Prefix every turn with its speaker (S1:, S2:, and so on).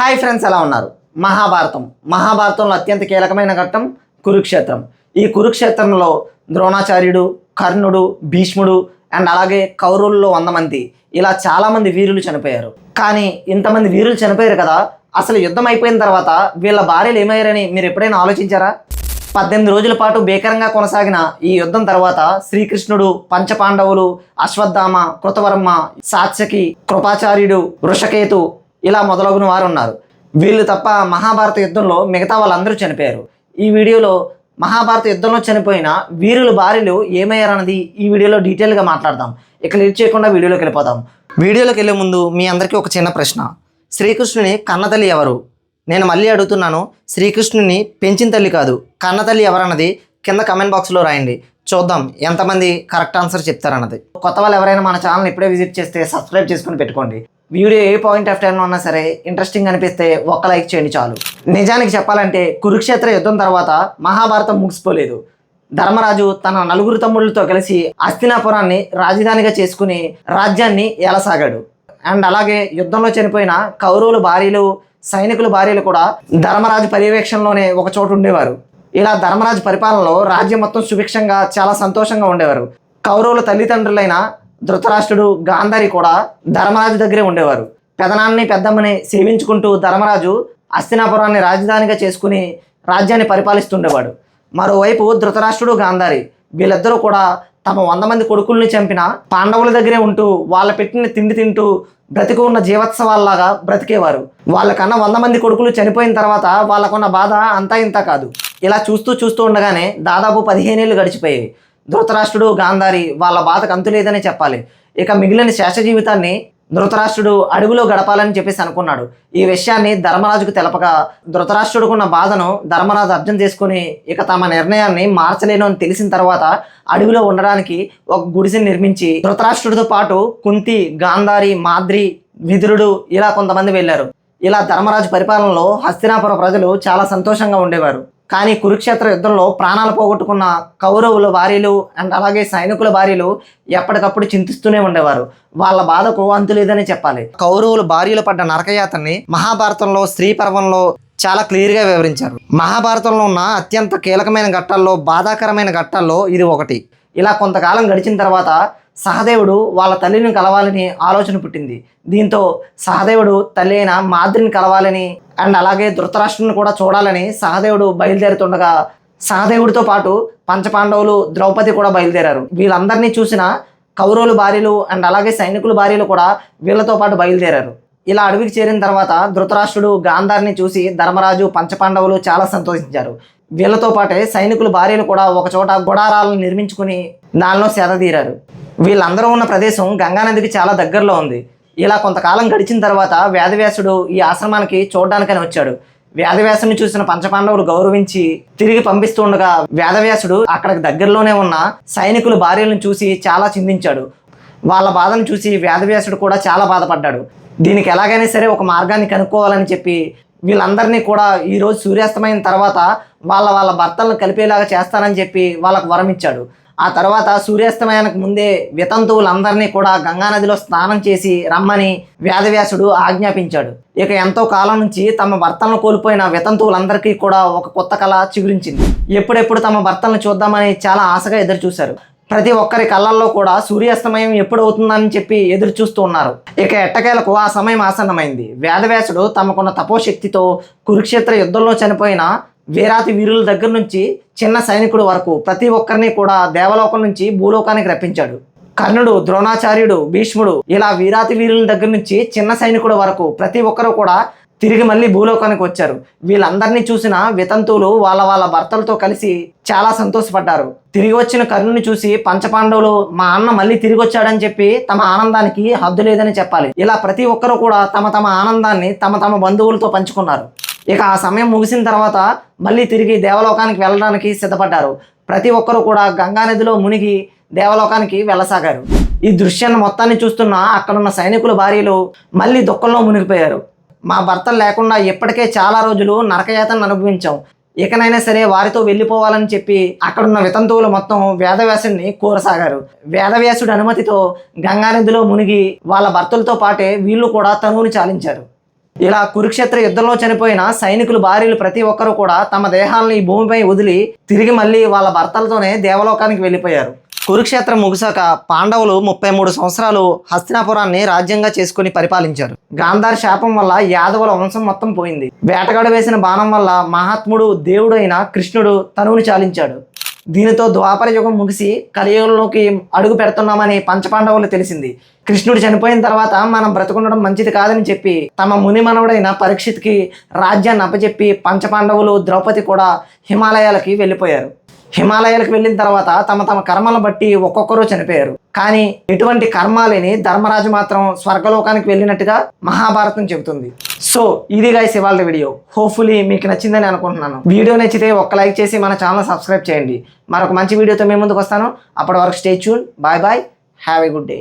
S1: Hi friends ఎలా ఉన్నారు? మహాభారతం. మహాభారతంలో అత్యంత కీలకమైన ఘట్టం కురుక్షేత్రం. ఈ కురుక్షేత్రంలో ద్రోణాచార్యుడు కర్ణుడు భీష్ముడు అండ్ అలాగే కౌరవుల్లో వంద మంది. ఇలా చాలామంది వీరులు చనిపోయారు. కానీ ఇంతమంది వీరులు చనిపోయారు కదా అసలు యుద్ధం అయిపోయిన తర్వాత వీళ్ళ భార్యలు ఏమయ్యారని మీరు ఎప్పుడైనా ఆలోచించారా? పద్దెనిమిది రోజుల పాటు భీకరంగా కొనసాగిన ఈ యుద్ధం తర్వాత శ్రీకృష్ణుడు పంచపాండవులు అశ్వత్థామ కృతవర్మ సాత్సకి కృపాచార్యుడు వృషకేతు ఇలా మొదలగున వారు ఉన్నారు వీళ్ళు తప్ప మహాభారత యుద్ధంలో మిగతా వాళ్ళందరూ చనిపోయారు. ఈ వీడియోలో మహాభారత యుద్ధంలో చనిపోయిన వీరుల భార్యలు ఏమయ్యారన్నది ఈ వీడియోలో డీటెయిల్గా మాట్లాడదాం. ఇక లేట్ చేయకుండా వీడియోలోకి వెళ్ళిపోదాం. వీడియోలోకి వెళ్ళే ముందు మీ అందరికీ ఒక చిన్న ప్రశ్న. శ్రీకృష్ణుని కన్నతల్లి ఎవరు? నేను మళ్ళీ అడుగుతున్నాను శ్రీకృష్ణుని పెంచిన తల్లి కాదు కన్నతల్లి ఎవరన్నది కింద కమెంట్ బాక్స్లో రాయండి. చూద్దాం ఎంతమంది కరెక్ట్ ఆన్సర్ చెప్తారన్నది. కొత్త వాళ్ళు ఎవరైనా మన ఛానల్ ఇప్పుడే విజిట్ చేస్తే సబ్స్క్రైబ్ చేసుకుని పెట్టుకోండి. వీడియో ఏ పాయింట్ ఆఫ్ టైంలో ఉన్నా సరే ఇంట్రెస్టింగ్ అనిపిస్తే ఒక్క లైక్ చేయండి చాలు. నిజానికి చెప్పాలంటే కురుక్షేత్ర యుద్ధం తర్వాత మహాభారతం ముగిసిపోలేదు. ధర్మరాజు తన నలుగురు తమ్ముళ్ళతో కలిసి అస్థినాపురాన్ని రాజధానిగా చేసుకుని రాజ్యాన్ని ఏలసాగాడు. అండ్ అలాగే యుద్ధంలో చనిపోయిన కౌరవుల భార్యలు సైనికుల భార్యలు కూడా ధర్మరాజు పర్యవేక్షణలోనే ఒక చోటు ఉండేవారు. ఇలా ధర్మరాజు పరిపాలనలో రాజ్యం మొత్తం సుభిక్షంగా చాలా సంతోషంగా ఉండేవారు. కౌరవుల తల్లిదండ్రులైన ధృతరాష్ట్రుడు గాంధారి కూడా ధర్మరాజు దగ్గరే ఉండేవారు. పెదనాన్ని పెద్దమ్మని సేవించుకుంటూ ధర్మరాజు హస్తినాపురాన్ని రాజధానిగా చేసుకుని రాజ్యాన్ని పరిపాలిస్తుండేవాడు. మరోవైపు ధృతరాష్ట్రుడు గాంధారి వీళ్ళిద్దరూ కూడా తమ వంద మంది కొడుకుల్ని చంపిన పాండవుల దగ్గరే ఉంటూ వాళ్ళ పెట్టిన తిండి తింటూ బ్రతికి ఉన్న జీవోత్సవాల్లాగా బ్రతికేవారు. వాళ్ళకన్నా వంద మంది కొడుకులు చనిపోయిన తర్వాత వాళ్ళకున్న బాధ అంతా ఇంత కాదు. ఇలా చూస్తూ చూస్తూ ఉండగానే దాదాపు పదిహేనేళ్ళు గడిచిపోయాయి. ధృతరాష్ట్రుడు గాంధారి వాళ్ళ బాధకు అంతు లేదనే చెప్పాలి. ఇక మిగిలిన శేష జీవితాన్ని ధృతరాష్ట్రుడు అడవిలో గడపాలని చెప్పేసి అనుకున్నాడు. ఈ విషయాన్ని ధర్మరాజుకు తెలపగా ధృతరాష్ట్రుడుకున్న బాధను ధర్మరాజు అర్థం చేసుకుని ఇక తమ నిర్ణయాన్ని మార్చలేను అని తెలిసిన తర్వాత అడవిలో ఉండడానికి ఒక గుడిసెని నిర్మించి ధృతరాష్ట్రుడితో పాటు కుంతి గాంధారి మాద్రి విదురుడు ఇలా కొంతమంది వెళ్ళారు. ఇలా ధర్మరాజు పరిపాలనలో హస్తినాపుర ప్రజలు చాలా సంతోషంగా ఉండేవారు. కానీ కురుక్షేత్ర యుద్ధంలో ప్రాణాలు పోగొట్టుకున్న కౌరవుల భార్యలు అండ్ అలాగే సైనికుల భార్యలు ఎప్పటికప్పుడు చింతిస్తూనే ఉండేవారు. వాళ్ళ బాధకు అంతు లేదని చెప్పాలి. కౌరవులు భార్యలు పడ్డ నరకయాతని మహాభారతంలో స్త్రీ పర్వంలో చాలా క్లియర్గా వివరించారు. మహాభారతంలో ఉన్న అత్యంత కీలకమైన ఘట్టాల్లో బాధాకరమైన ఘట్టాల్లో ఇది ఒకటి. ఇలా కొంతకాలం గడిచిన తర్వాత సహదేవుడు వాళ్ళ తల్లిని కలవాలని ఆలోచన పుట్టింది. దీంతో సహదేవుడు తల్లి అయిన మాద్రిని కలవాలని అండ్ అలాగే ధృతరాష్ట్రుని కూడా చూడాలని సహదేవుడు బయలుదేరుతుండగా సహదేవుడితో పాటు పంచపాండవులు ద్రౌపది కూడా బయలుదేరారు. వీళ్ళందరినీ చూసిన కౌరవుల భార్యలు అండ్ అలాగే సైనికుల భార్యలు కూడా వీళ్ళతో పాటు బయలుదేరారు. ఇలా అడవికి చేరిన తర్వాత ధృతరాష్ట్రుడు గాంధారిని చూసి ధర్మరాజు పంచపాండవులు చాలా సంతోషించారు. వీళ్ళతో పాటే సైనికుల భార్యలు కూడా ఒకచోట గుడారాలను నిర్మించుకుని దానిలో సేదతీరారు వీళ్ళందరూ ఉన్న ప్రదేశం గంగానదికి చాలా దగ్గరలో ఉంది. ఇలా కొంతకాలం గడిచిన తర్వాత వేదవ్యాసుడు ఈ ఆశ్రమానికి చూడడానికని వచ్చాడు. వేదవ్యాసుని చూసిన పంచపాండవులు గౌరవించి తిరిగి పంపిస్తూ ఉండగా వేదవ్యాసుడు అక్కడికి దగ్గరలోనే ఉన్న సైనికుల భార్యలను చూసి చాలా చిందించాడు. వాళ్ళ బాధను చూసి వేదవ్యాసుడు కూడా చాలా బాధపడ్డాడు. దీనికి ఎలాగైనా సరే ఒక మార్గాన్ని కనుక్కోవాలని చెప్పి వీళ్ళందరినీ కూడా ఈరోజు సూర్యాస్తమైన తర్వాత వాళ్ళ వాళ్ళ భర్తలను కలిపేలాగా చేస్తానని చెప్పి వాళ్ళకు వరం ఇచ్చాడు ఆ తర్వాత సూర్యాస్తమయానికి ముందే వితంతువులందరినీ కూడా గంగానదిలో స్నానం చేసి రమ్మని వేదవ్యాసుడు ఆజ్ఞాపించాడు. ఇక ఎంతో కాలం నుంచి తమ భర్తలను కోల్పోయిన వితంతువులందరికీ కూడా ఒక కొత్త కళ చిగురించింది. ఎప్పుడెప్పుడు తమ భర్తలను చూద్దామని చాలా ఆశగా ఎదురు చూశారు ప్రతి ఒక్కరి కళ్ళల్లో కూడా సూర్యాస్తమయం ఎప్పుడు అవుతుందని చెప్పి ఎదురు చూస్తూ ఉన్నారు. ఇక ఎట్టకేలకు ఆ సమయం ఆసన్నమైంది. వేదవ్యాసుడు తమకున్న తపోశక్తితో కురుక్షేత్ర యుద్ధంలో చనిపోయిన వీరాతి వీరుల దగ్గర నుంచి చిన్న సైనికుడు వరకు ప్రతి ఒక్కరిని కూడా దేవలోకం నుంచి భూలోకానికి రప్పించాడు. కర్ణుడు ద్రోణాచార్యుడు భీష్ముడు ఇలా వీరాతి వీరుల దగ్గర నుంచి చిన్న సైనికుడు వరకు ప్రతి ఒక్కరు కూడా తిరిగి మళ్ళీ భూలోకానికి వచ్చారు. వీళ్ళందరినీ చూసిన వితంతువులు వాళ్ళ వాళ్ళ భర్తలతో కలిసి చాలా సంతోషపడ్డారు. తిరిగి వచ్చిన కర్ణుని చూసి పంచపాండవులు మా అన్న మళ్ళీ తిరిగి వచ్చాడని చెప్పి తమ ఆనందానికి హద్దు లేదని చెప్పాలి. ఇలా ప్రతి ఒక్కరూ కూడా తమ తమ ఆనందాన్ని తమ తమ బంధువులతో పంచుకున్నారు. ఇక ఆ సమయం ముగిసిన తర్వాత మళ్ళీ తిరిగి దేవలోకానికి వెళ్ళడానికి సిద్ధపడ్డారు. ప్రతి ఒక్కరూ కూడా గంగానదిలో మునిగి దేవలోకానికి వెళ్ళసాగారు. ఈ దృశ్యాన్ని మొత్తాన్ని చూస్తున్న అక్కడున్న సైనికుల భార్యలు మళ్ళీ దుఃఖంలో మునిగిపోయారు. మా భర్తలు లేకుండా ఇప్పటికే చాలా రోజులు నరకయాతను అనుభవించాం. ఇకనైనా సరే వారితో వెళ్ళిపోవాలని చెప్పి అక్కడున్న వితంతువులు మొత్తం వేదవ్యాసుడిని కోరసాగారు. వేదవ్యాసుడి అనుమతితో గంగానదిలో మునిగి వాళ్ళ భర్తలతో పాటే వీళ్ళు కూడా తనువుని చాలించారు. ఇలా కురుక్షేత్ర యుద్ధంలో చనిపోయిన సైనికులు భార్యలు ప్రతి ఒక్కరూ కూడా తమ దేహాలను ఈ భూమిపై వదిలి తిరిగి మళ్ళీ వాళ్ళ భర్తలతోనే దేవలోకానికి వెళ్ళిపోయారు. కురుక్షేత్రం ముగిసాక పాండవులు ముప్పై మూడు సంవత్సరాలు హస్తినాపురాన్ని రాజ్యంగా చేసుకుని పరిపాలించారు. గాంధార్ శాపం వల్ల యాదవుల వంశం మొత్తం పోయింది. వేటగాడు వేసిన బాణం వల్ల మహాత్ముడు దేవుడైన కృష్ణుడు తనువుని చాలించాడు. దీనితో ద్వాపర యుగం ముగిసి కలియుగంలోకి అడుగు పెడుతున్నామని పంచపాండవులు తెలిసింది. కృష్ణుడు చనిపోయిన తర్వాత మనం బ్రతుకుండడం మంచిది కాదని చెప్పి తమ ముని మనవడైన పరీక్షిత్కి రాజ్యాన్ని అప్పచెప్పి పంచపాండవులు ద్రౌపది కూడా హిమాలయాలకి వెళ్ళిపోయారు. హిమాలయాలకు వెళ్ళిన తర్వాత తమ తమ కర్మలను బట్టి ఒక్కొక్కరు చనిపోయారు. కానీ ఎటువంటి కర్మ లేని ధర్మరాజు మాత్రం స్వర్గలోకానికి వెళ్ళినట్టుగా మహాభారతం చెబుతుంది. సో ఇది గైస్ ఇవాళ వీడియో. హోప్ఫుల్లీ మీకు నచ్చిందని అనుకుంటున్నాను. వీడియో నచ్చితే ఒక్క లైక్ చేసి మన ఛానల్ సబ్స్క్రైబ్ చేయండి. మరొక మంచి వీడియోతో మేము ముందుకు వస్తాను. అప్పటి వరకు stay tune bye bye have a good day